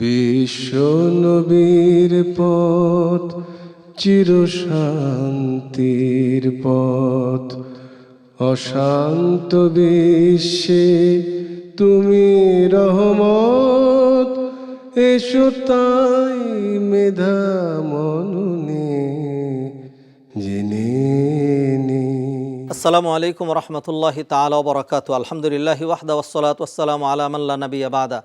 বিশ্ব নবীর পথ, চির শান্তির পথ। অশান্ত বিশ্বে তুমি রহমত, এসো তাই মেধা মননে জেনে আসসালামু আলাইকুম রহমতুল্লাহি তালা বরকাত আলহামদুলিল্লাহ ওয়াহদা ওসলাত ওসালাম আলামাল্লা নবী আবাদা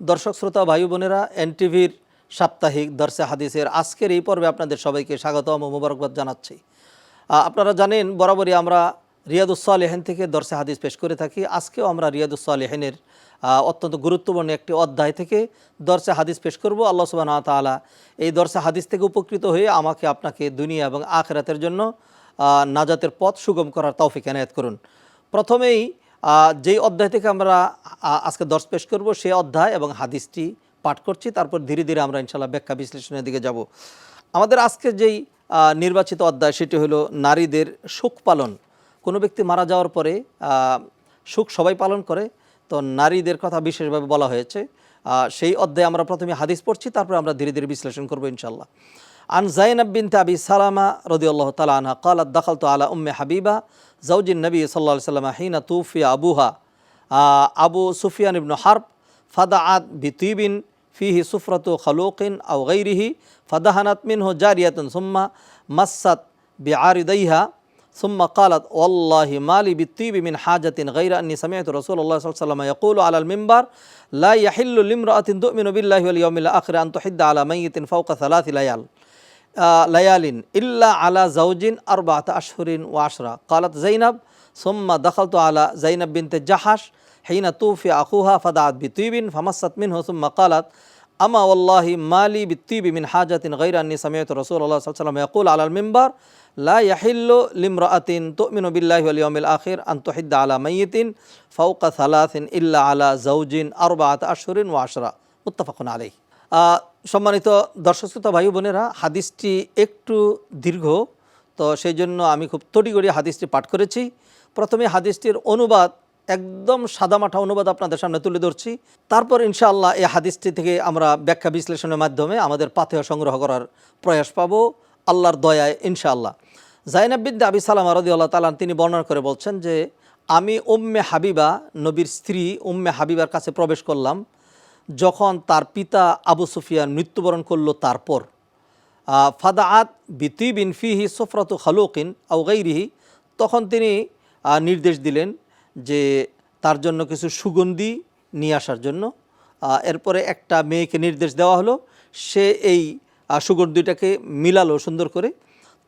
দর্শক, শ্রোতা, ভাই বোনেরা, এনটিভির সাপ্তাহিক দর্শে হাদিসের আজকের এই পর্বে আপনাদের সবাইকে স্বাগতম ও মুবারকবাদ জানাচ্ছি। আপনারা জানেন, বরাবরই আমরা রিয়াদুসালেহেন থেকে দর্শে হাদিস পেশ করে থাকি। আজকেও আমরা রিয়াদুসালেহেনের অত্যন্ত গুরুত্বপূর্ণ একটি অধ্যায় থেকে দর্শে হাদিস পেশ করব। আল্লাহ সুবাহ তালা এই দর্শে হাদিস থেকে উপকৃত হয়ে আমাকে আপনাকে দুনিয়া এবং আখেরাতের জন্য নাজাতের পথ সুগম করার তৌফিক এনায়ত করুন। প্রথমেই যেই অধ্যায় থেকে আমরা আজকে দর্শ পেশ করব সেই অধ্যায় এবং হাদিসটি পাঠ করছি। তারপর ধীরে ধীরে আমরা ইনশাল্লাহ ব্যাখ্যা বিশ্লেষণের দিকে যাব। আমাদের আজকে যেই নির্বাচিত অধ্যায়, সেটি হলো নারীদের সুখ পালন। কোনো ব্যক্তি মারা যাওয়ার পরে সুখ সবাই পালন করে, তো নারীদের কথা বিশেষভাবে বলা হয়েছে। সেই অধ্যায়ে আমরা প্রথমে হাদিস পড়ছি, তারপরে আমরা ধীরে ধীরে বিশ্লেষণ করব ইনশাল্লাহ। عن زينب بنت أبي سلمة رضي الله تعالى عنها قالت دخلت على أم حبيبة زوج النبي صلى الله عليه وسلم حين توفي أبوها. آه، أبو سفيان بن حرب فدعت بطيب فيه سفرة خلوق أو غيره فدهنت منه جارية ثم مست بعارضيها. ثم قالت والله ما لي بالطيب من حاجة غير أني سمعت رسول الله صلى الله عليه وسلم يقول على المنبر لا يحل لامرأة تؤمن بالله واليوم الآخر أن تحد على ميت فوق ثلاث ليال. ليال إلا على زوج أربعة أشهر وعشرة. قالت زينب ثم دخلت على زينب بنت جحش حين توفي أخوها فدعت بطيب فمست منه. ثم قالت أما والله ما لي بالطيب من حاجة غير أني سمعت رسول الله صلى الله عليه وسلم يقول على المنبر لا يحل لامرأة تؤمن بالله واليوم الآخر أن تحد على ميت فوق ثلاث إلا على زوج أربعة أشهر وعشرة. متفق عليه. আহ, সম্মানিত দর্শক শ্রোতা, ভাই বোনেরা, হাদিসটি একটু দীর্ঘ, তো সেই জন্য আমি খুব তড়িগড়ি হাদিসটি পাঠ করেছি। প্রথমে হাদিসটির অনুবাদ, একদম সাদামাঠা অনুবাদ আপনাদের সামনে তুলে ধরছি। তারপর ইনশাআল্লাহ এই হাদিসটি থেকে আমরা ব্যাখ্যা বিশ্লেষণের মাধ্যমে আমাদের পাথেয় সংগ্রহ করার প্রয়াস পাবো, আল্লাহর দয়ায় ইনশাআল্লাহ। জাইনাবিদ্দা আবি সালাম রদি আল্লাহ তালান তিনি বর্ণনা করে বলছেন যে, আমি উম্মে হাবিবা, নবীর স্ত্রী উম্মে হাবিবার কাছে প্রবেশ করলাম। যখন তার পিতা আবু সুফিয়ান মৃত্যুবরণ করল তারপর ফাদা ফাদাআত বিতি বিন ফিহি সফরত খালুকিন আউ গাইরিহি, তখন তিনি নির্দেশ দিলেন যে তার জন্য কিছু সুগন্ধি নিয়ে আসার জন্য। এরপরে একটা মেয়েকে নির্দেশ দেওয়া হলো, সে এই সুগন্ধিটাকে মিলালো সুন্দর করে।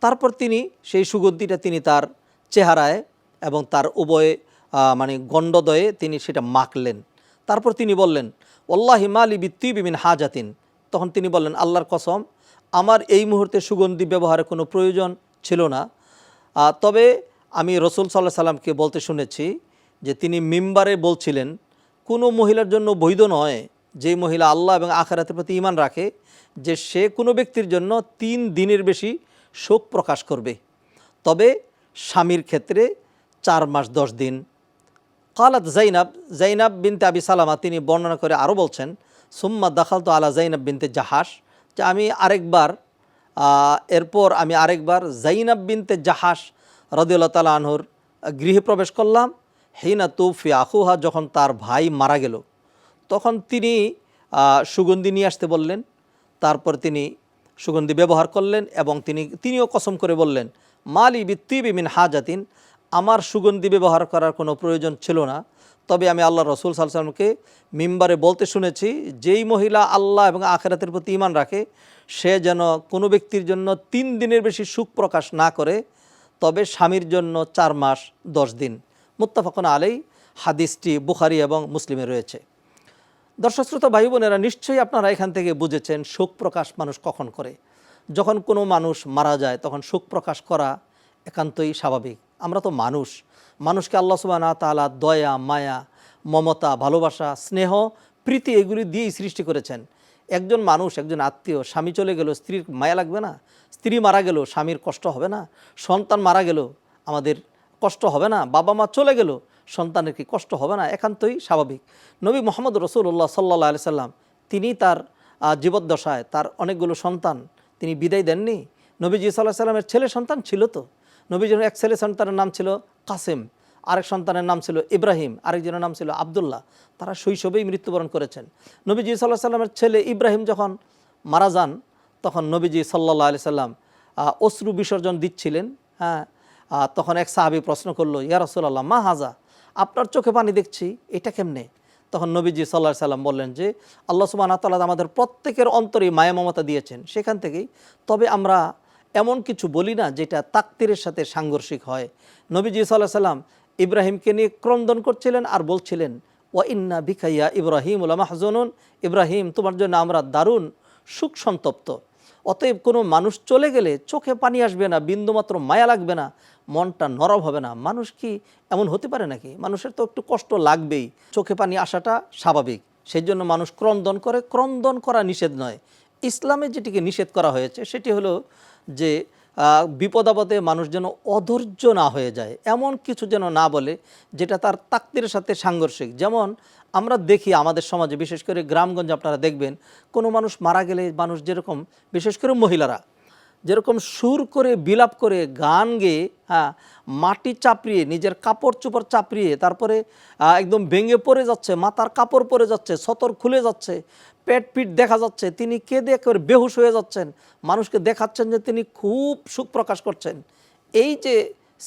তারপর তিনি সেই সুগন্ধিটা তিনি তার চেহারায় এবং তার উভয়ে মানে গণ্ডদয়ে তিনি সেটা মাখলেন। তারপর তিনি বললেন ওল্লাহি বিত্তি বিমিন হাজাতিন। তখন তিনি বললেন, আল্লাহর কসম, আমার এই মুহূর্তে সুগন্ধি ব্যবহারের কোনো প্রয়োজন ছিল না। তবে আমি রসুল সাল্লাহ সাল্লামকে বলতে শুনেছি যে তিনি মিম্বারে বলছিলেন, কোনো মহিলার জন্য বৈধ নয় যে মহিলা আল্লাহ এবং আখারাতের প্রতি ইমান রাখে, যে সে কোনো ব্যক্তির জন্য তিন দিনের বেশি শোক প্রকাশ করবে। তবে স্বামীর ক্ষেত্রে চার মাস দশ দিন কালাত জাইনাব জাইনাব বিনতে আবি সালামা, তিনি বর্ণনা করে আরও বলছেন, সুম্মা দাখাল তো আলা জাইনাব বিনতে জাহাস যে আমি আরেকবার এরপর আমি আরেকবার জাইনাব বিনতে জাহাস রদিউল্লাহ তালা আনহুর গৃহে প্রবেশ করলাম। হিনা তুফি আখুহা, যখন তার ভাই মারা গেল, তখন তিনি সুগন্ধি নিয়ে আসতে বললেন। তারপর তিনি সুগন্ধি ব্যবহার করলেন এবং তিনি, তিনিও কসম করে বললেন, মালি বিত্তি বিমিন হাজাতিন। আমার সুগন্ধি ব্যবহার করার কোনো প্রয়োজন ছিল না। তবে আমি আল্লাহ রসুল সাল্লামকে মিম্বারে বলতে শুনেছি, যেই মহিলা আল্লাহ এবং আখেরাতের প্রতি ইমান রাখে, সে যেন কোনো ব্যক্তির জন্য তিন দিনের বেশি সুখ প্রকাশ না করে, তবে স্বামীর জন্য চার মাস, দশ দিন। মুত্তাফাকুন আলেই হাদিসটি বুখারি এবং মুসলিমে রয়েছে। দর্শক শ্রোতা, ভাই বোনেরা, নিশ্চয়ই আপনারা এখান থেকে বুঝেছেন শোক প্রকাশ মানুষ কখন করে। যখন কোনো মানুষ মারা যায়, তখন শোক প্রকাশ করা একান্তই স্বাভাবিক। আমরা তো মানুষ। মানুষকে আল্লাহ সুবাহ তালা দয়া, মায়া, মমতা, ভালোবাসা, স্নেহ, প্রীতি এগুলি দিয়েই সৃষ্টি করেছেন। একজন মানুষ, একজন আত্মীয়, স্বামী চলে গেল, স্ত্রীর মায়া লাগবে না? স্ত্রী মারা গেল, স্বামীর কষ্ট হবে না? সন্তান মারা গেল, আমাদের কষ্ট হবে না? বাবা মা চলে গেল, সন্তানের কি কষ্ট হবে না? একান্তই স্বাভাবিক। নবী মোহাম্মদ রসুল্লাহ সাল্লাহ আলি সাল্লাম, তিনি তার জীবদ্দশায় তার অনেকগুলো সন্তান তিনি বিদায় দেননি। নবীজি সাল্লাহ সাল্লামের ছেলে সন্তান ছিল তো? নবীজির এক ছেলে সন্তানের নাম ছিল কাসেম। আরেক সন্তানের নাম ছিল ইব্রাহিম, আরেকজনের নাম ছিল আবদুল্লাহ। তারা শৈশবেই মৃত্যুবরণ করেছেন। নবীজি সাল্লাহ সাল্লামের ছেলে ইব্রাহিম যখন মারা যান, তখন নবীজি সাল্লাহ আলি সাল্লাম অশ্রু বিসর্জন দিচ্ছিলেন হ্যাঁ? তখন এক সাহাবি প্রশ্ন করল, ইয়া রসুল্লাহ মা হাজা? আপনার চোখে পানি দেখছি, এটা কেমনে? তখন নবীজি সাল্লাহ সাল্লাম বললেন যে, আল্লাহ সুবাহ তাল্লাহ আমাদের প্রত্যেকের অন্তরে মায়া মমতা দিয়েছেন। সেখান থেকেই তবে আমরা এমন কিছু বলি না যেটা তাকতিরের সাথে সাংঘর্ষিক হয়। নবীজি সাল্লাহ সাল্লাম ইব্রাহিমকে নিয়ে ক্রন্দন করছিলেন আর বলছিলেন, ওয়া ইন্না বিখাইয়া ইব্রাহিম উলামা হাজনুন। ইব্রাহিম, তোমার জন্য আমরা দারুণ সুখ সন্তপ্ত। অতএব কোনো মানুষ চলে গেলে চোখে পানি আসবে না, বিন্দুমাত্র মায়া লাগবে না, মনটা নরম হবে না। মানুষ কি এমন হতে পারে নাকি? মানুষের তো একটু কষ্ট লাগবেই। চোখে পানি আসাটা স্বাভাবিক। সেই জন্য মানুষ ক্রন্দন করে। ক্রন্দন করা নিষেধ নয়। ইসলামে যেটিকে নিষেধ করা হয়েছে, সেটি হলো যে বিপদ বিপদাপদে মানুষ যেন অধৈর্য না হয়ে যায়, এমন কিছু যেন না বলে, যেটা তার তাকতির সাথে সাংঘর্ষিক। যেমন আমরা দেখি আমাদের সমাজে, বিশেষ করে গ্রামগঞ্জে আপনারা দেখবেন, কোনো মানুষ মারা গেলে মানুষ যেরকম, বিশেষ করে মহিলারা যেরকম সুর করে বিলাপ করে গান গেয়ে হ্যাঁ মাটি চাপড়িয়ে, নিজের কাপড় চোপড় চাপড়িয়ে, তারপরে একদম ভেঙে পড়ে যাচ্ছে, মাথার কাপড় পরে যাচ্ছে, সতর খুলে যাচ্ছে, পেট পিট দেখা যাচ্ছে, তিনি কেঁদে একেবারে বেহুশ হয়ে যাচ্ছেন। মানুষকে দেখাচ্ছেন যে তিনি খুব সুখ প্রকাশ করছেন। এই যে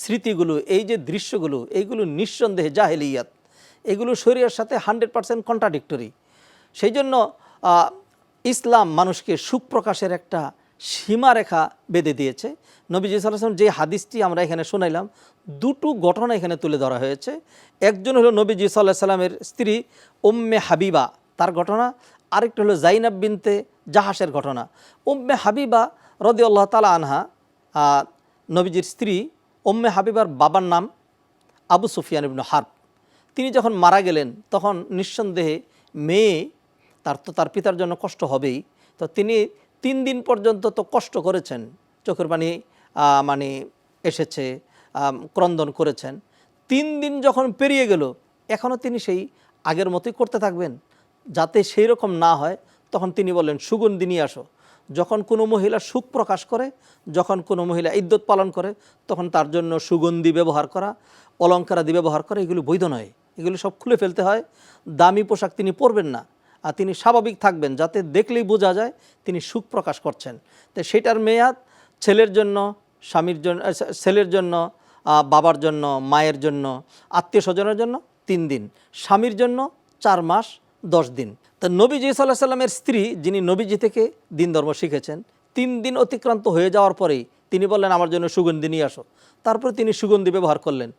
স্মৃতিগুলো, এই যে দৃশ্যগুলো, এইগুলো নিঃসন্দেহে জাহেলিয়াত। এগুলো শরীরের সাথে হান্ড্রেড পারসেন্ট কন্ট্রাডিক্টরি সেই জন্য ইসলাম মানুষকে সুখ প্রকাশের একটা সীমারেখা বেঁধে দিয়েছে। নবীজি সাল্লাম যে হাদিসটি আমরা এখানে শোনাইলাম, দুটো ঘটনা এখানে তুলে ধরা হয়েছে। একজন হলো নবীজি সাল্লাহ সাল্লামের স্ত্রী উম্মে হাবিবা, তার ঘটনা। আরেকটা হলো জাইনাব বিনতে জাহাসের ঘটনা। উম্মে হাবিবা রদি আল্লাহ তালা আনহা নবীজির স্ত্রী উম্মে হাবিবার বাবার নাম আবু সুফিয়ান ইবনু হার্ব। তিনি যখন মারা গেলেন, তখন নিঃসন্দেহে মেয়ে, তার তো তার পিতার জন্য কষ্ট হবেই। তো তিনি তিন দিন পর্যন্ত তো কষ্ট করেছেন, চোখের পানি মানে এসেছে ক্রন্দন করেছেন। তিন দিন যখন পেরিয়ে গেল, এখনও তিনি সেই আগের মতোই করতে থাকবেন। যাতে সেই রকম না হয়, তখন তিনি বললেন, সুগন্ধি নিয়ে আসো। যখন কোনো মহিলা সুখ প্রকাশ করে, যখন কোনো মহিলা ইদ্যত পালন করে, তখন তার জন্য সুগন্ধি ব্যবহার করা অলঙ্কারাদি ব্যবহার করা, এগুলো বৈধ নয়। এগুলো সব খুলে ফেলতে হয়। দামি পোশাক তিনি পরবেন না। তিনি স্বাভাবিক থাকবেন, যাতে দেখলেই বোঝা যায় তিনি সুখ প্রকাশ করছেন। তো সেটার মেয়াদ ছেলের জন্য, স্বামীর জন্য ছেলের জন্য বাবার জন্য, মায়ের জন্য, আত্মীয় স্বজনের জন্য তিন দিন, স্বামীর জন্য চার মাস, দশ দিন। তা নবীজি সাল্লাহ সাল্লামের স্ত্রী, যিনি নবীজি থেকে দিন ধর্ম শিখেছেন, তিন দিন অতিক্রান্ত হয়ে যাওয়ার পরেই তিনি বললেন, আমার জন্য সুগন্ধি নিয়ে আসো। তারপরে তিনি সুগন্ধি ব্যবহার করলেন।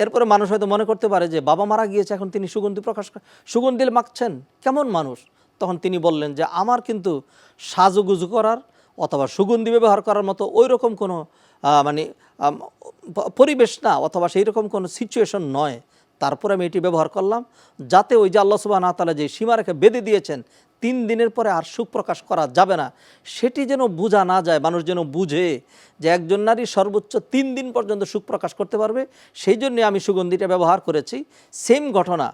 এরপরে মানুষ হয়তো মনে করতে পারে যে বাবা মারা গিয়েছে, এখন তিনি সুগন্ধি প্রকাশ সুগন্ধি মাখছেন। কেমন মানুষ? তখন তিনি বললেন যে আমার কিন্তু সাজুগুজু করার অথবা সুগন্ধি ব্যবহার করার মতো ওই রকম কোনো মানে পরিবেশ না, অথবা সেই রকম কোনো সিচুয়েশন নয়। তারপরে আমি এটি ব্যবহার করলাম, যাতে ওই যে আল্লাহ সুবাহ তালা যে সীমারেখা বেঁধে দিয়েছেন তিন দিনের পরে আর সুখ প্রকাশ করা যাবে না। সেটি যেন বোঝা না যায়, মানুষ যেন বুঝে যে একজন নারী সর্বোচ্চ তিন দিন পর্যন্ত সুখ প্রকাশ করতে পারবে, সেই জন্যে আমি সুগন্ধিটা ব্যবহার করেছি। সেম ঘটনা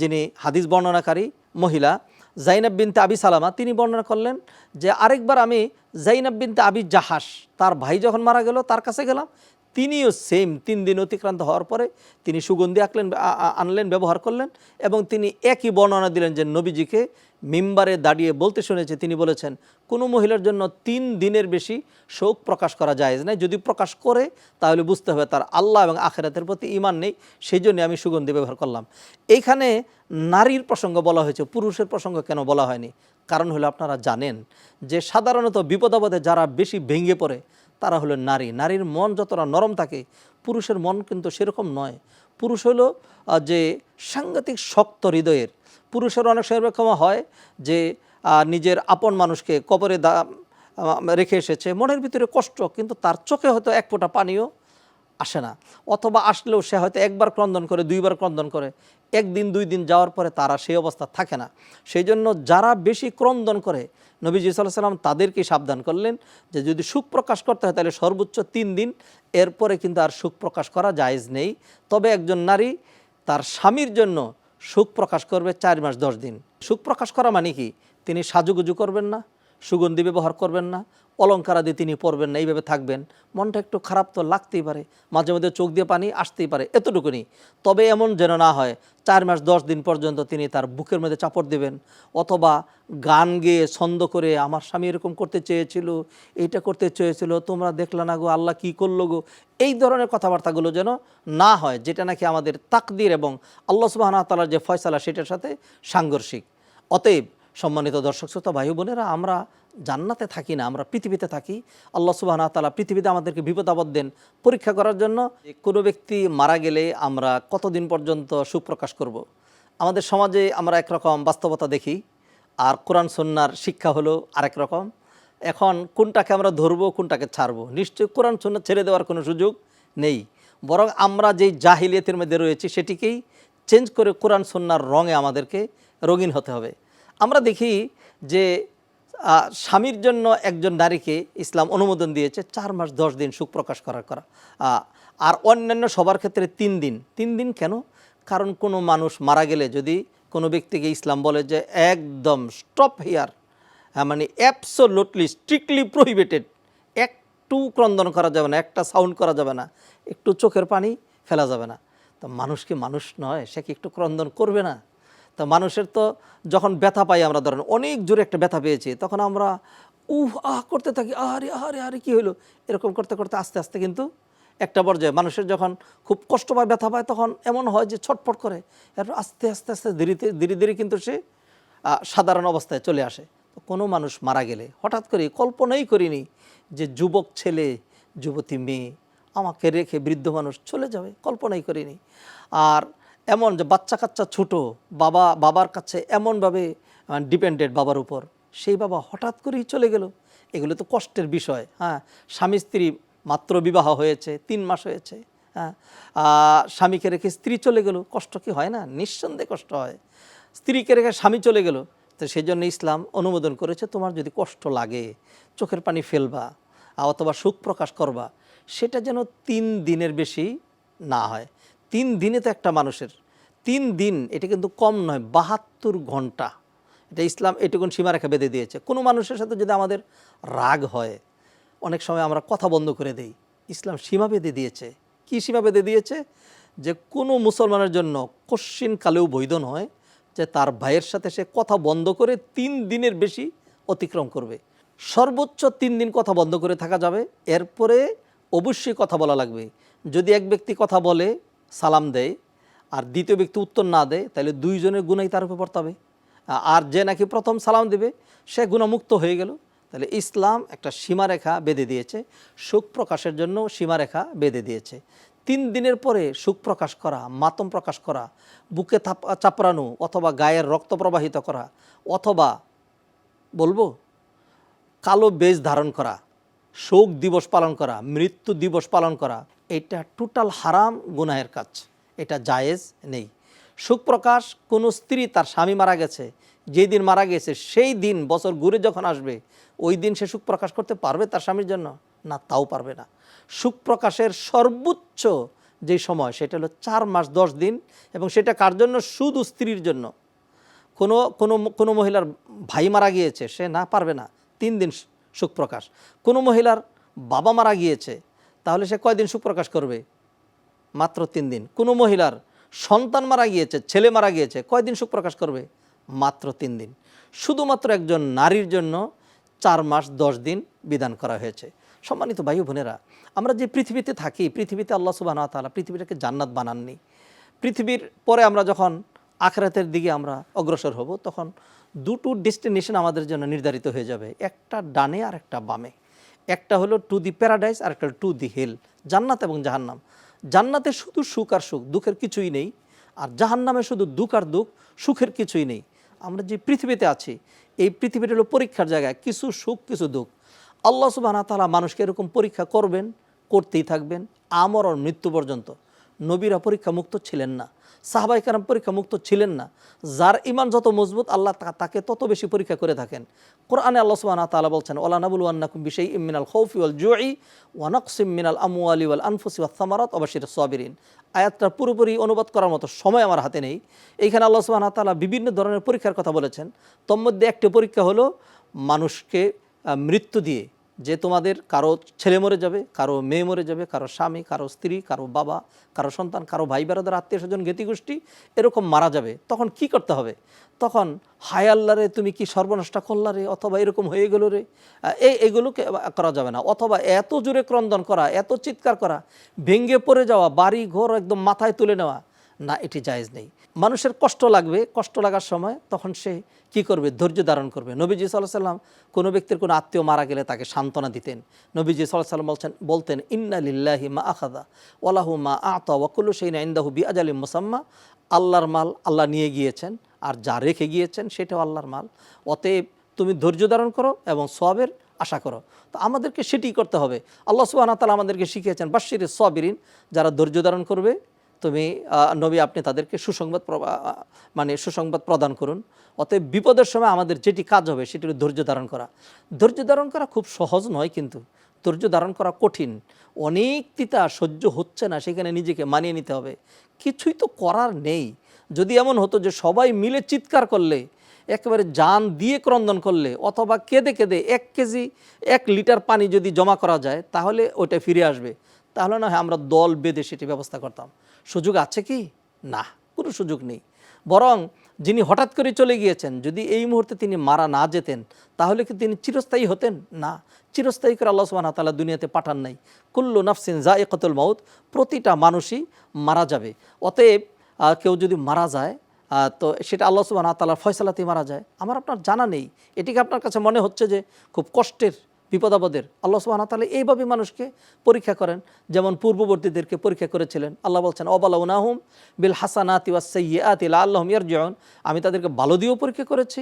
যিনি হাদিস বর্ণনাকারী মহিলা, জাইনাব বিনতে আবি সালামা, তিনি বর্ণনা করলেন যে আরেকবার আমি জাইনাব বিনতে আবি জাহাস তার ভাই যখন মারা গেল, তার কাছে গেলাম। তিনিও সেম তিন দিন অতিক্রান্ত হওয়ার পরে তিনি সুগন্ধি আঁকলেন আনলেন, ব্যবহার করলেন এবং তিনি একই বর্ণনা দিলেন যে নবীজিকে মিম্বারে দাঁড়িয়ে বলতে শুনেছে, তিনি বলেছেন, কোনো মহিলার জন্য তিন দিনের বেশি শোক প্রকাশ করা যায় না যদি প্রকাশ করে, তাহলে বুঝতে হবে তার আল্লাহ এবং আখেরাতের প্রতি ইমান নেই। সেই জন্য আমি সুগন্ধি ব্যবহার করলাম। এইখানে নারীর প্রসঙ্গ বলা হয়েছে, পুরুষের প্রসঙ্গ কেন বলা হয়নি? কারণ হলো আপনারা জানেন যে সাধারণত বিপদাপদে যারা বেশি ভেঙে পড়ে, তারা হলো নারী। নারীর মন যতটা নরম থাকে, পুরুষের মন কিন্তু সেরকম নয়। পুরুষ হলো যে সাংঘাতিক শক্ত হৃদয়ের পুরুষের অনেক সময় এরকম হয় যে নিজের আপন মানুষকে কবরে দা রেখে এসেছে। মনের ভিতরে কষ্ট, কিন্তু তার চোখে হয়তো এক ফোঁটা পানিও আসে না। অথবা আসলেও সে হয়তো একবার ক্রন্দন করে, দুইবার ক্রন্দন করে। একদিন, দুই দিন যাওয়ার পরে তারা সেই অবস্থা থাকে না। সেই জন্য যারা বেশি ক্রন্দন করে, নবীজি সাল্লাহ সাল্লাম তাদেরকে সাবধান করলেন যে, যদি সুখ প্রকাশ করতে হয় তাহলে সর্বোচ্চ তিন দিন। এরপরে কিন্তু আর সুখ প্রকাশ করা জায়েজ নেই। তবে একজন নারী তার স্বামীর জন্য সুখ প্রকাশ করবে চার মাস, দশ দিন। সুখ প্রকাশ করা মানে কি? তিনি সাজুগুজু করবেন না? সুগন্ধি ব্যবহার করবেন না অলঙ্কারাদি তিনি পরবেন না, এইভাবে থাকবেন। মনটা একটু খারাপ তো লাগতেই পারে, মাঝে মধ্যে চোখ দিয়ে পানি আসতেই পারে, এতটুকুনি। তবে এমন যেন না হয়, চার মাস দশ দিন পর্যন্ত তিনি তার বুকের মধ্যে চাপড় দেবেন, অথবা গান গেয়ে ছন্দ করে, আমার স্বামী এরকম করতে চেয়েছিল, এইটা করতে চেয়েছিল, তোমরা দেখলে না গো, আল্লাহ কী করল গো? এই ধরনের কথাবার্তাগুলো যেন না হয়, যেটা নাকি আমাদের তাকদির এবং আল্লাহ সুবাহ তালার যে ফয়সালা, সেটার সাথে সাংঘর্ষিক। অতএব সম্মানিত দর্শক, শ্রোতা, ভাই বোনেরা, আমরা জান্নাতে থাকি না, আমরা পৃথিবীতে থাকি। আল্লাহ সুবাহ তালা পৃথিবীতে আমাদেরকে বিপদ আপদ দেন পরীক্ষা করার জন্য। কোনো ব্যক্তি মারা গেলে আমরা কতদিন পর্যন্ত সুপ্রকাশ করব। আমাদের সমাজে আমরা একরকম বাস্তবতা দেখি, আর কোরআন সন্ন্যার শিক্ষা হলো আরেক রকম। এখন কোনটাকে আমরা ধরবো, কোনটাকে ছাড়বো? নিশ্চয়ই কোরআন সন্না ছেড়ে দেওয়ার কোনো সুযোগ নেই। বরং আমরা যেই জাহিলিয়াতের মধ্যে রয়েছি, সেটিকেই চেঞ্জ করে কোরআন সন্ন্যার রঙে আমাদেরকে রঙিন হতে হবে। আমরা দেখি যে স্বামীর জন্য একজন নারীকে ইসলাম অনুমোদন দিয়েছে চার মাস দশ দিন সুখ প্রকাশ করার করা। আর অন্যান্য সবার ক্ষেত্রে তিন দিন। তিন দিন কেন? কারণ কোনো মানুষ মারা গেলে যদি কোনো ব্যক্তিকে ইসলাম বলে যে, একদম স্টপ হেয়ার হ্যাঁ মানে অ্যাবসোলুটলি স্ট্রিক্টলি প্রহিবিটেড একটু ক্রন্দন করা যাবে না, একটা সাউন্ড করা যাবে না, একটু চোখের পানি ফেলা যাবে না। তো মানুষ কি মানুষ নয়, সে কি একটু ক্রন্দন করবে না? তো মানুষের তো যখন ব্যথা পাই আমরা ধরেন, অনেক জোরে একটা ব্যথা পেয়েছি, তখন আমরা, উহ, আহ, করতে থাকি আরে আরে আরে কী হলো এরকম করতে করতে, আস্তে আস্তে কিন্তু একটা পর্যায়ে মানুষের যখন খুব কষ্ট পায়, ব্যথা পায়, তখন এমন হয় যে ছটফট করে, এরপর আস্তে আস্তে আস্তে ধীরে ধীরে ধীরে কিন্তু সে সাধারণ অবস্থায় চলে আসে। তো কোনো মানুষ মারা গেলে, হঠাৎ করে কল্পনাই করিনি যে যুবক ছেলে, যুবতী মেয়ে, আমাকে রেখে বৃদ্ধ মানুষ চলে যাবে, কল্পনাই করিনি। আর এমন যে বাচ্চা কাচ্চা ছোট, বাবা, বাবার কাছে এমনভাবে ডিপেন্ডেড বাবার উপর, সেই বাবা হঠাৎ করেই চলে গেল। এগুলো তো কষ্টের বিষয় হ্যাঁ। স্বামী, স্ত্রী মাত্র বিবাহ হয়েছে, তিন মাস হয়েছে হ্যাঁ। স্বামীকে রেখে স্ত্রী চলে গেল, কষ্ট কি হয় না? নিঃসন্দেহে কষ্ট হয়। স্ত্রীকে রেখে স্বামী চলে গেল, তো সেই জন্য ইসলাম অনুমোদন করেছে, তোমার যদি কষ্ট লাগে, চোখের পানি ফেলবা অথবা সুখ প্রকাশ করবা, সেটা যেন তিন দিনের বেশি না হয়। তিন দিনে তো একটা মানুষের। তিন দিন, এটা কিন্তু কম নয়, বাহাত্তর ঘণ্টা। এটা ইসলাম এটুকুন সীমারেখা বেঁধে দিয়েছে। কোনো মানুষের সাথে যদি আমাদের রাগ হয়, অনেক সময় আমরা কথা বন্ধ করে দেই। ইসলাম সীমা বেঁধে দিয়েছে। কি সীমা বেঁধে দিয়েছে? যে কোনো মুসলমানের জন্য কশ্চিন কালেও বৈধ নয় যে তার ভাইয়ের সাথে সে কথা বন্ধ করে তিন দিনের বেশি অতিক্রম করবে। সর্বোচ্চ তিন দিন কথা বন্ধ করে থাকা যাবে। এরপরে অবশ্যই কথা বলা লাগবে। যদি এক ব্যক্তি কথা বলে সালাম দেয়, আর দ্বিতীয় ব্যক্তি উত্তর না দেয়, তাহলে দুইজনের গুণাই তার উপর পড়তে হবে। আর যে নাকি প্রথম সালাম দেবে, সে গুণামুক্ত হয়ে গেল। তাহলে ইসলাম একটা সীমারেখা বেঁধে দিয়েছে, সুখ প্রকাশের জন্য সীমারেখা বেঁধে দিয়েছে। তিন দিনের পরে সুখ প্রকাশ করা, মাতম প্রকাশ করা, বুকে চাপড়ানো, অথবা গায়ের রক্ত প্রবাহিত করা, অথবা, বলব, কালো বেজ ধারণ করা, শোক দিবস পালন করা, মৃত্যু দিবস পালন করা এটা টোটাল হারাম গুনাহের কাজ। এটা জায়েজ নেই। সুখ প্রকাশ কোনো স্ত্রী তার স্বামী মারা গেছে, যেই দিন মারা গেছে, সেই দিন, বছর ঘুরে যখন আসবে, ওই দিন সে সুখ প্রকাশ করতে পারবে তার স্বামীর জন্য? না, তাও পারবে না। সুখ প্রকাশের সর্বোচ্চ যে সময়, সেটা হলো চার মাস দশ দিন, এবং সেটা কার জন্য? শুধু স্ত্রীর জন্য। কোনো কোনো কোনো মহিলার ভাই মারা গিয়েছে, সে না পারবে না। তিন দিন সুখ প্রকাশ কোনো মহিলার বাবা মারা গিয়েছে তাহলে সে কয়দিন সুখ প্রকাশ করবে? মাত্র তিন দিন। কোনো মহিলার সন্তান মারা গিয়েছে, ছেলে মারা গিয়েছে, কয়দিন সুখ প্রকাশ করবে? মাত্র তিন দিন। শুধুমাত্র একজন নারীর জন্য চার মাস, দশ দিন বিধান করা হয়েছে। সম্মানিত ভাই বোনেরা, আমরা যে পৃথিবীতে থাকি, পৃথিবীতে আল্লাহ সুবাহ তাআলা পৃথিবীটাকে জান্নাত বানাননি। পৃথিবীর পরে আমরা যখন আখরাতের দিকে আমরা অগ্রসর হব, তখন দুটো ডেস্টিনেশন আমাদের জন্য নির্ধারিত হয়ে যাবে, একটা ডানে আর একটা বামে। একটা হলো টু দি প্যারাডাইস, আর একটা টু দি হেল, জান্নাত এবং জাহান্নাম। জান্নাতে শুধু সুখ আর সুখ, দুঃখের কিছুই নেই, আর জাহান্নামে শুধু দুঃখ আর দুঃখ, সুখের কিছুই নেই। আমরা যে পৃথিবীতে আছি, এই পৃথিবীটা হলো পরীক্ষার জায়গায় কিছু সুখ, কিছু দুঃখ। আল্লাহ সুবাহ তালা মানুষকে এরকম পরীক্ষা করবেন, করতেই থাকবেন, আমর মৃত্যু পর্যন্ত। নবীরা পরীক্ষা মুক্ত ছিলেন না, সাহাবাই কারাম পরীক্ষা মুক্ত ছিলেন না। যার ইমান যত মজবুত, আল্লাহ তাকে তত বেশি পরীক্ষা করে থাকেন। কোরআনে আল্লাহ সুবহানাহু ওয়া তাআলা বলছেন, ওয়ালা নাবুল ওয়ান্নাকুম বিশাইইম মিনাল খাউফি ওয়াল জুই ওয়া নাকসিম মিনাল আমওয়ালি ওয়াল আনফুসি ওয়াস সামারাত ওয়া বাশিরিস আয়াতটা পুরোপুরি অনুবাদ করার মতো সময় আমার হাতে নেই। এইখানে আল্লাহ সুবহানাহু ওয়া তাআলা বিভিন্ন ধরনের পরীক্ষার কথা বলেছেন। তোর মধ্যে একটি পরীক্ষা হলো মানুষকে মৃত্যু দিয়ে যে তোমাদের কারও ছেলে মরে যাবে, কারও মেয়ে মরে যাবে, কারও স্বামী, কারও স্ত্রী, কারও বাবা, কারও সন্তান, কারও ভাই, বেড়াদার, আত্মীয় স্বজন জ্ঞাতিগোষ্ঠী এরকম মারা যাবে, তখন কি করতে হবে? তখন, হায় আল্লাহ রে, তুমি কি সর্বনষ্টা করলা রে, অথবা এরকম হয়ে গেল রে? এই এগুলোকে করা যাবে না। অথবা এত জোরে ক্রন্দন করা, এত চিৎকার করা ভেঙ্গে পড়ে যাওয়া, বাড়ি, ঘর একদম মাথায় তুলে নেওয়া না, এটি জায়েজ নেই। মানুষের কষ্ট লাগবে, কষ্ট লাগার সময় তখন সে কি করবে? ধৈর্য ধারণ করবে। নবীজি সাল্লাহ সাল্লাম কোনো ব্যক্তির কোনো আত্মীয় মারা গেলে তাকে সান্ত্বনা দিতেন। নবীজি সাল্লাহ সাল্লাম বলছেন, বলতেন, ইন্না লিল্লাহি মা আখাদা ওলাহু মা আতা ওয়াকুল্লু সেইনা ইন্দাহু বি আজালি মুসাম্মা। আল্লাহর মাল আল্লাহ নিয়ে গিয়েছেন আর যা রেখে গিয়েছেন সেটাও আল্লাহর মাল। অতএব তুমি ধৈর্য ধারণ করো এবং সবের আশা করো। তো আমাদেরকে সেটি করতে হবে। আল্লাহ সুবাহ তালা আমাদেরকে শিখিয়েছেন বাশির সবিরিন, যারা ধৈর্য ধারণ করবে তুমি নবী আপনি তাদেরকে সুসংবাদ মানে সুসংবাদ প্রদান করুন। অতএব বিপদের সময় আমাদের যেটি কাজ হবে সেটি হলো ধৈর্য ধারণ করা। ধৈর্য ধারণ করা খুব সহজ নয় কিন্তু ধৈর্য ধারণ করা কঠিন। অনেক তিতা সহ্য হচ্ছে না, সেখানে নিজেকে মানিয়ে নিতে হবে। কিছুই তো করার নেই। যদি এমন হতো যে সবাই মিলে চিৎকার করলে, একেবারে জান দিয়ে ক্রন্দন করলে, অথবা কেঁদে কেঁদে এক কেজি, এক লিটার পানি যদি জমা করা যায়, তাহলে ওটা ফিরে আসবে। তাহলে না হয় আমরা দল বেঁধে সেটি ব্যবস্থা করতাম। সুযোগ আছে কি? না, কোনো সুযোগ নেই। বরং যিনি হঠাৎ করে চলে গিয়েছেন, যদি এই মুহূর্তে তিনি মারা না যেতেন, তাহলে কি তিনি চিরস্থায়ী হতেন? না, চিরস্থায়ী করে আল্লাহ সুবহানাহু ওয়া তাআলা দুনিয়াতে পাঠান নাই। কুল্লু নাফসিন জায়কাতুল মাউত, প্রতিটা মানুষই মারা যাবে। অতএব কেউ যদি মারা যায় তো সেটা আল্লাহ সুবহানাহু ওয়া তাআলার ফয়সালাতেই মারা যায়। আমার আপনার জানা নেই। এটিকে আপনার কাছে মনে হচ্ছে যে খুব কষ্টের বিপদাপদের আল্লাহ সুবহানাহু ওয়া তাআলা এইভাবে মানুষকে পরীক্ষা করেন, যেমন পূর্ববর্তীদেরকে পরীক্ষা করেছিলেন আল্লাহ বলছেন, অবালাউনাহুম বিল হাসানাতি ওয়াস সাইয়্যাতি লাআল্লাহুম ইয়ারজিউন। আমি তাদেরকে ভালো দিয়েও পরীক্ষা করেছি,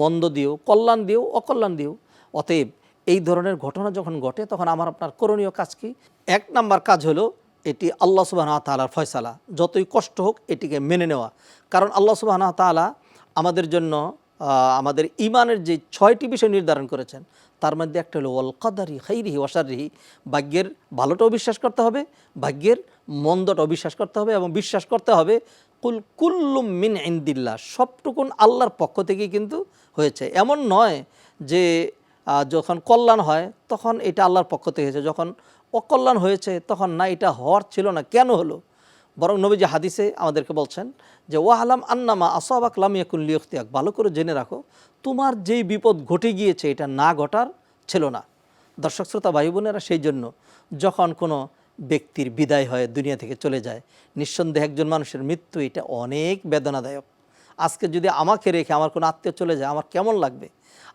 মন্দ দিয়েও, কল্যাণ দিয়েও, অকল্যাণ দিয়েও। অতএব এই ধরনের ঘটনা যখন ঘটে, তখন আমার আপনার করণীয় কাজ কি? এক নাম্বার কাজ হলো, এটি আল্লাহ সুবাহ তালার ফয়সালা। যতই কষ্ট হোক, এটিকে মেনে নেওয়া। কারণ আল্লাহ সুবাহ তালা আমাদের জন্য আমাদের ইমানের যে ছয়টি বিষয় নির্ধারণ করেছেন, তার মধ্যে একটা হলো, ওয়াল কাদারি খাইরিহি ওয়াসারিহি ভাগ্যের ভালোটাও বিশ্বাস করতে হবে, ভাগ্যের মন্দটাও বিশ্বাস করতে হবে এবং বিশ্বাস করতে হবে, কুল কুল্লুম মিন ইন্দিল্লা সবটুকুন আল্লাহর পক্ষ থেকেই কিন্তু হয়েছে। এমন নয় যে যখন কল্যাণ হয়, তখন এটা আল্লাহর পক্ষ থেকে হয়েছে। যখন অকল্যাণ হয়েছে, তখন না, এটা হওয়ার ছিল না। কেন হলো? বরং নবীজি হাদিসে আমাদেরকে বলছেন যে ও ওয়াহালাম আন্নামা আসাবাক লামিয়াকুল লিয়খতিয়াক। ভালো করে জেনে রাখো, তোমার যেই বিপদ ঘটে গিয়েছে, এটা না ঘটার ছিল না। দর্শক, শ্রোতা ভাই বোনেরা সেই জন্য যখন কোনো ব্যক্তির বিদায় হয় দুনিয়া থেকে চলে যায়, নিঃসন্দেহে একজন মানুষের মৃত্যু, এটা অনেক বেদনাদায়ক। আজকে যদি আমাকে রেখে আমার কোনো আত্মীয় চলে যায়, আমার কেমন লাগবে?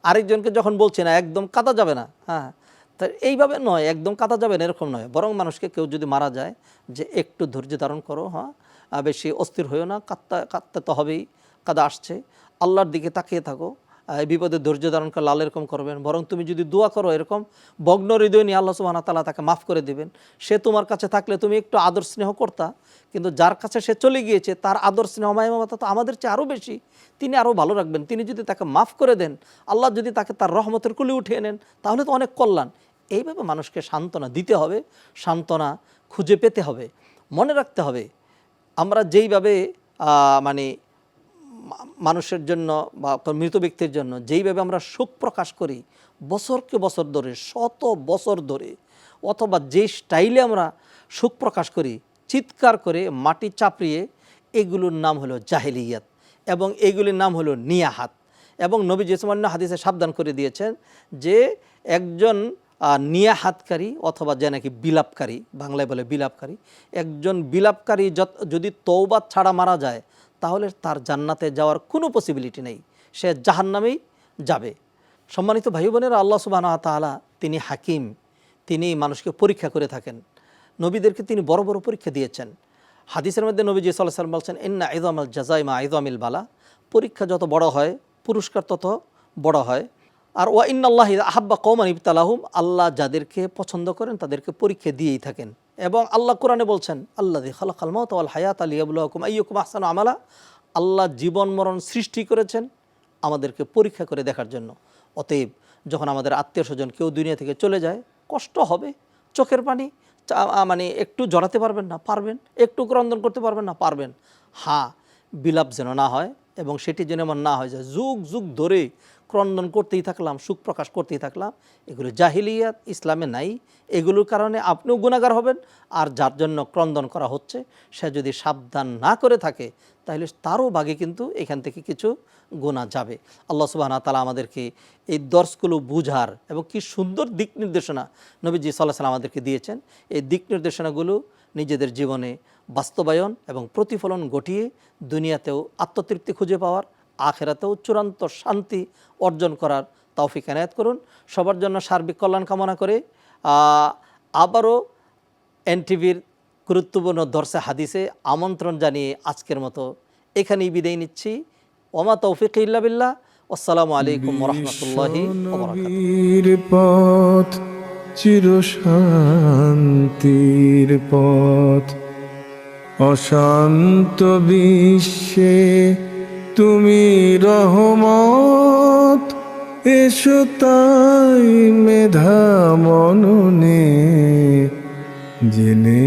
আরেকজনকে যখন বলছি না, একদম কাদা যাবে না। হ্যাঁ তা এইভাবে নয়, একদম কাঁদা যাবে না, এরকম নয়। বরং মানুষকে কেউ যদি মারা যায়, যে একটু ধৈর্য ধারণ করো হ্যাঁ বেশি অস্থির হয়েও না, কাঁদতে কাঁদতে তো হবেই, কাদা আসছে। আল্লাহর দিকে তাকিয়ে থাকো বিপদে ধৈর্য ধারণ করে লাল এরকম করবেন। বরং তুমি যদি দোয়া করো, এরকম ভগ্ন হৃদয় নিয়ে আল্লাহ সুবাহ তালা তাকে মাফ করে দিবেন। সে তোমার কাছে থাকলে তুমি একটু আদর স্নেহ করতা, কিন্তু যার কাছে সে চলে গিয়েছে, তার আদর, স্নেহ মায়ামতা তো আমাদের চেয়ে আরও বেশি। তিনি আরও ভালো রাখবেন। তিনি যদি তাকে মাফ করে দেন, আল্লাহ যদি তাকে তার রহমতের কুলি উঠিয়ে নেন, তাহলে তো অনেক কল্যাণ। এইভাবে মানুষকে সান্ত্বনা দিতে হবে, সান্ত্বনা খুঁজে পেতে হবে, মনে রাখতে হবে। আমরা যেইভাবে মানে মানুষের জন্য বা মৃত ব্যক্তির জন্য যেইভাবে আমরা শোক প্রকাশ করি, বছরকে বছর ধরে, শত বছর ধরে, অথবা যে স্টাইলে আমরা শোক প্রকাশ করি, চিৎকার করে মাটি চাপড়িয়ে, এগুলোর নাম হলো জাহেলিয়াত এবং এগুলির নাম হলো নিয়াহাত এবং নবী জেসমান্য হাদিসে সাবধান করে দিয়েছেন যে একজন আহ, নিয়াহাতকারী অথবা যে নাকি বিলাপকারী বাংলায় বলে বিলাপকারী একজন বিলাপকারী যদি তৌবাত ছাড়া মারা যায় তাহলে তার জান্নাতে যাওয়ার কোনো পসিবিলিটি নেই। সে জাহান্নামেই যাবে। সম্মানিত ভাই বোনেরা আল্লাহ সুবাহ তাআলা তিনি হাকিম। তিনি মানুষকে পরীক্ষা করে থাকেন। নবীদেরকে তিনি বড় বড় পরীক্ষা দিয়েছেন। হাদিসের মধ্যে নবীজি সাল্লাহ সাল্লাম বলছেন ইন্না আইজাম আল জাজাইমা আইজামিল বালা। পরীক্ষা যত বড় হয় পুরস্কার তত বড় হয়। আর ওয়া ইন্নাল্লাহ আহাব্বা কৌমান ইবতালাহুম, আল্লাহ যাদেরকে পছন্দ করেন তাদেরকে পরীক্ষা দিয়েই থাকেন। এবং আল্লাহ কোরআনে বলছেন আল্লাহ খালাকাল মত আল হায়াত আলিয়াবুল্লাহকুম আইয়কুম আহসান আমালা। আল্লাহ জীবন মরণ সৃষ্টি করেছেন আমাদেরকে পরীক্ষা করে দেখার জন্য। অতএব যখন আমাদের আত্মীয় স্বজন কেউ দুনিয়া থেকে চলে যায়, কষ্ট হবে, চোখের পানি মানে একটু জড়াতে পারবেন না, পারবেন। একটু ক্রন্দন করতে পারবেন না, পারবেন। হ্যাঁ বিলাপ যেন না হয় এবং সেটি যেন এমন না হয় যে যুগ যুগ ধরে ক্রন্দন করতেই থাকলাম, সুখ প্রকাশ করতেই থাকলাম। এগুলো জাহিলিয়াত, ইসলামে নাই। এগুলোর কারণে আপনিও গুণাগার হবেন, আর যার জন্য ক্রন্দন করা হচ্ছে, সে যদি সাবধান না করে থাকে, তাহলে তারও বাগে কিন্তু এখান থেকে কিছু গোনা যাবে। আল্লাহ সুবাহ তালা আমাদেরকে এই দর্শগুলো বুঝার এবং কি সুন্দর দিক নির্দেশনা নবীজি সাল্লাহ সাল্লাম আমাদেরকে দিয়েছেন। এই দিক নির্দেশনাগুলো নিজেদের জীবনে বাস্তবায়ন এবং প্রতিফলন ঘটিয়ে দুনিয়াতেও আত্মতৃপ্তি খুঁজে পাওয়ার আখেরাতেও চূড়ান্ত শান্তি অর্জন করার তৌফিক এনায়ত করুন। সবার জন্য সার্বিক কল্যাণ কামনা করে আবারও এনটিভির গুরুত্বপূর্ণ দর্শে হাদিসে আমন্ত্রণ জানিয়ে আজকের মতো এখানেই বিদায় নিচ্ছি। ওমা তৌফিক ইল্লা বিল্লাহ। আসসালামু আলাইকুম রহমতুল্লাহি পথ চির শান্তির পথ। অশান্ত বিশ্বে তুমি রহমত এসো তাই মেধা মননে জেনে